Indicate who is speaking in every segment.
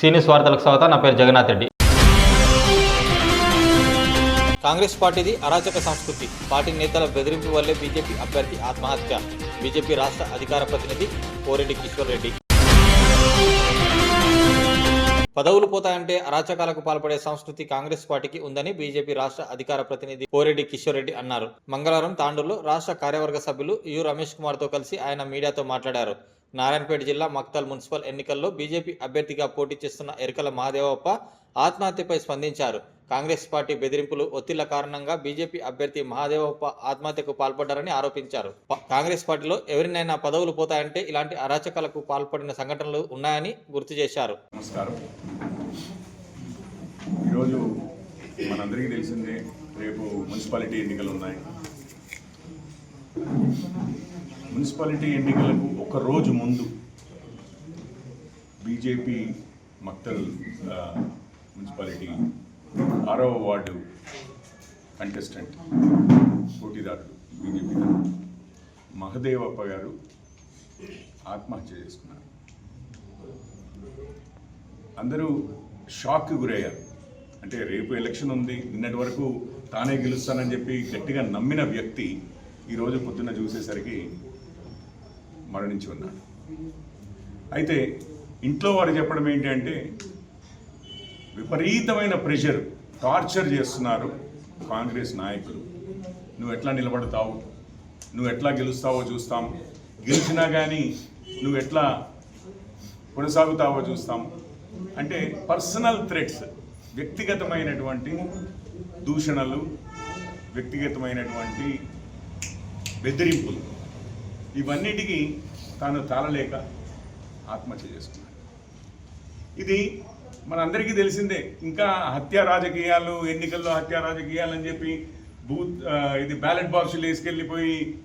Speaker 1: సీనియస్ వార్తలకు స్వాగతం. నా పేరు జగన్నాథ్ రెడ్డి.
Speaker 2: కాంగ్రెస్ పార్టీది అరాచక సంస్కృతి. పార్టీ నేతల బెదిరింపు వల్లే బీజేపీ అభ్యర్థి ఆత్మహత్య. బీజేపీ రాష్ట్ర అధికార ప్రతినిధి కోరెడ్డి కిషోర్ రెడ్డి. పదవులు పోతాయంటే అరాచకాలకు పాల్పడే సంస్కృతి కాంగ్రెస్ పార్టీకి ఉందని బీజేపీ రాష్ట్ర అధికార ప్రతినిధి కోరెడ్డి కిషోర్ రెడ్డి అన్నారు. మంగళవారం తాండూరులో రాష్ట్ర కార్యవర్గ సభ్యులు యు రమేష్ కుమార్తో కలిసి ఆయన మీడియాతో మాట్లాడారు. నారాయణపేట జిల్లా మక్తల్ మున్సిపల్ ఎన్నికల్లో బీజేపీ అభ్యర్థిగా పోటీ చేస్తున్న ఎరకల మహాదేవప్ప ఆత్మహత్యపై స్పందించారు. కాంగ్రెస్ పార్టీ బెదిరింపులు ఒత్తిళ్ళ కారణంగా బీజేపీ అభ్యర్థి మహాదేవప్ప ఆత్మహత్యకు పాల్పడ్డారని ఆరోపించారు. కాంగ్రెస్ పార్టీలో ఎవరినైనా పదవులు పోతాయంటే ఇలాంటి అరాచకాలకు పాల్పడిన సంఘటనలు ఉన్నాయని గుర్తు చేశారు.
Speaker 3: నమస్కారం. ఈరోజు మనందరికీ తెలిసిందే రేపు మున్సిపాలిటీ ఎన్నికలు ఉన్నాయి. మున్సిపాలిటీ ఎన్నికలకు ఒక రోజు ముందు బీజేపీ మక్తల్ మున్సిపాలిటీ ఆరవ వార్డు కంటెస్టెంట్ పోటీదారుడు బీజేపీ మహదేవప్ప గారు ఆత్మహత్య చేసుకున్నారు. అందరూ షాక్కి గురయ్యారు. అంటే రేపు ఎలక్షన్ ఉంది నిన్నటి వరకు తానే గెలుస్తానని చెప్పి గట్టిగా నమ్మిన వ్యక్తి ఈరోజు పొద్దున్న చూసేసరికి మరణించి ఉన్నాడు అయితే ఇంట్లో వారు చెప్పడం ఏంటంటే విపరీతమైన ప్రెషర్ టార్చర్ చేస్తున్నారు కాంగ్రెస్ నాయకులు. నువ్వు ఎట్లా నిలబడతావు? నువ్వు ఎట్లా గెలుస్తావో చూస్తాం. గెలిచినా కానీ నువ్వు ఎట్లా కొనసాగుతావో చూస్తాం. అంటే పర్సనల్ థ్రెట్స్ వ్యక్తిగతమైనటువంటి దూషణలు వ్యక్తిగతమైనటువంటి బెదిరింపులు. ఇవన్నిటికీ తాను తాళలేక ఆత్మహత్య చేసుకున్నాడు. ఇది మనందరికీ తెలిసిందే. ఇంకా హత్య రాజకీయాలు ఎన్నికల్లో హత్య రాజకీయాలు అని చెప్పి బూత్ ఇది బ్యాలెట్ బాక్సులు వేసుకెళ్ళిపోయి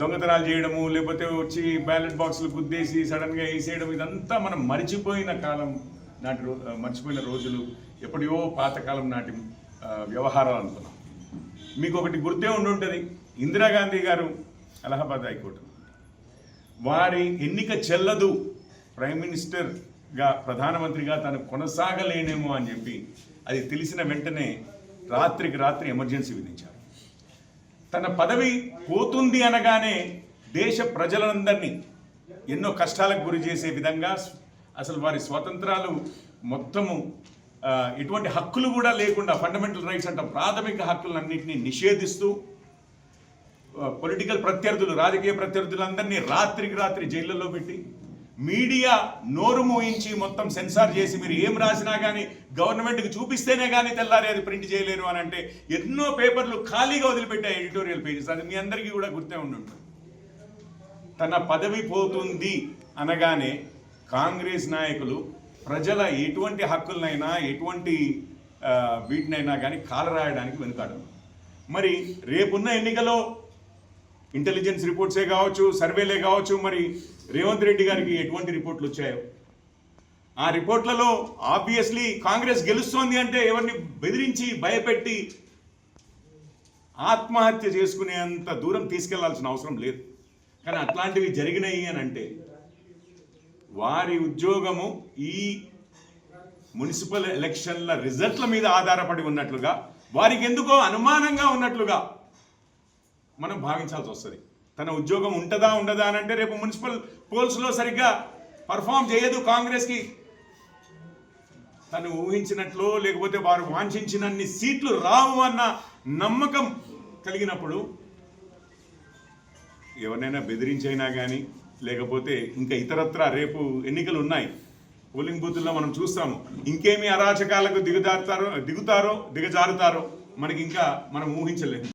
Speaker 3: దొంగతనాలు చేయడము లేకపోతే వచ్చి బ్యాలెట్ బాక్సులు గుద్దేసి సడన్గా వేసేయడం ఇదంతా మనం మర్చిపోయిన కాలం నాటి రో- మర్చిపోయిన రోజులు. ఎప్పటివో పాతకాలం నాటి వ్యవహారాలు అనుకున్నాం. మీకు ఒకటి గుర్తే ఉండి ఉంటుంది ఇందిరాగాంధీ గారు అలహాబాద్ హైకోర్టు. వారి ఎన్నిక చెల్లదు. ప్రైమ్ మినిస్టర్గా ప్రధానమంత్రిగా తను కొనసాగలేనేమో అని చెప్పి అది తెలిసిన వెంటనే రాత్రికి రాత్రి ఎమర్జెన్సీ విధించారు. తన పదవి పోతుంది అనగానే దేశ ప్రజలందరినీ ఎన్నో కష్టాలకు గురి చేసే విధంగా అసలు వారి స్వాతంత్రాలు మొత్తము ఎటువంటి హక్కులు కూడా లేకుండా ఫండమెంటల్ రైట్స్ అంట ప్రాథమిక హక్కులన్నింటినీ నిషేధిస్తూ పొలిటికల్ ప్రత్యర్థులు రాజకీయ ప్రత్యర్థులందరినీ రాత్రికి రాత్రి జైళ్ళలో పెట్టి మీడియా నోరు మూయించి మొత్తం సెన్సార్ చేసి మీరు ఏం రాసినా కానీ గవర్నమెంట్కి చూపిస్తేనే కానీ తెల్లారి అది ప్రింట్ చేయలేరు అని అంటే ఎన్నో పేపర్లు ఖాళీగా వదిలిపెట్టాయి ఎడిటోరియల్ పేజెస్. అది మీ అందరికీ కూడా గుర్తే ఉండి తన పదవి పోతుంది అనగానే కాంగ్రెస్ నాయకులు ప్రజల ఎటువంటి హక్కులనైనా ఎటువంటి వీటినైనా కానీ కాలరాయడానికి వెనుకాడరు. మరి రేపున్న ఎన్నికలో ఇంటెలిజెన్స్ రిపోర్ట్సే కావచ్చు సర్వేలే కావచ్చు మరి రేవంత్ రెడ్డి గారికి ఎటువంటి రిపోర్ట్లు వచ్చాయో? ఆ రిపోర్ట్లలో ఆబ్వియస్లీ కాంగ్రెస్ గెలుస్తోంది అంటే ఎవరిని బెదిరించి భయపెట్టి ఆత్మహత్య చేసుకునేంత దూరం తీసుకెళ్ళాల్సిన అవసరం లేదు. కానీ అట్లాంటివి జరిగినాయి అని అంటే వారి ఉద్యోగము ఈ మున్సిపల్ ఎలక్షన్ల రిజల్ట్ల మీద ఆధారపడి ఉన్నట్లుగా వారికి ఎందుకో అనుమానంగా ఉన్నట్లుగా మనం భావించాల్సి వస్తుంది. తన ఉద్యోగం ఉంటుందా ఉండదా అని అంటే రేపు మున్సిపల్ పోల్స్లో సరిగ్గా పర్ఫామ్ చేయదు కాంగ్రెస్కి తను ఊహించినట్లు లేకపోతే వారు వాంఛించినన్ని సీట్లు రావు అన్న నమ్మకం కలిగినప్పుడు ఎవరినైనా బెదిరించైనా కానీ లేకపోతే ఇంకా ఇతరత్ర రేపు ఎన్నికలు ఉన్నాయి. పోలింగ్ బూతుల్లో మనం చూస్తాము. ఇంకేమి అరాచకాలకు దిగజారుతారో దిగుతారో దిగజారుతారో మనకి ఇంకా మనం ఊహించలేము.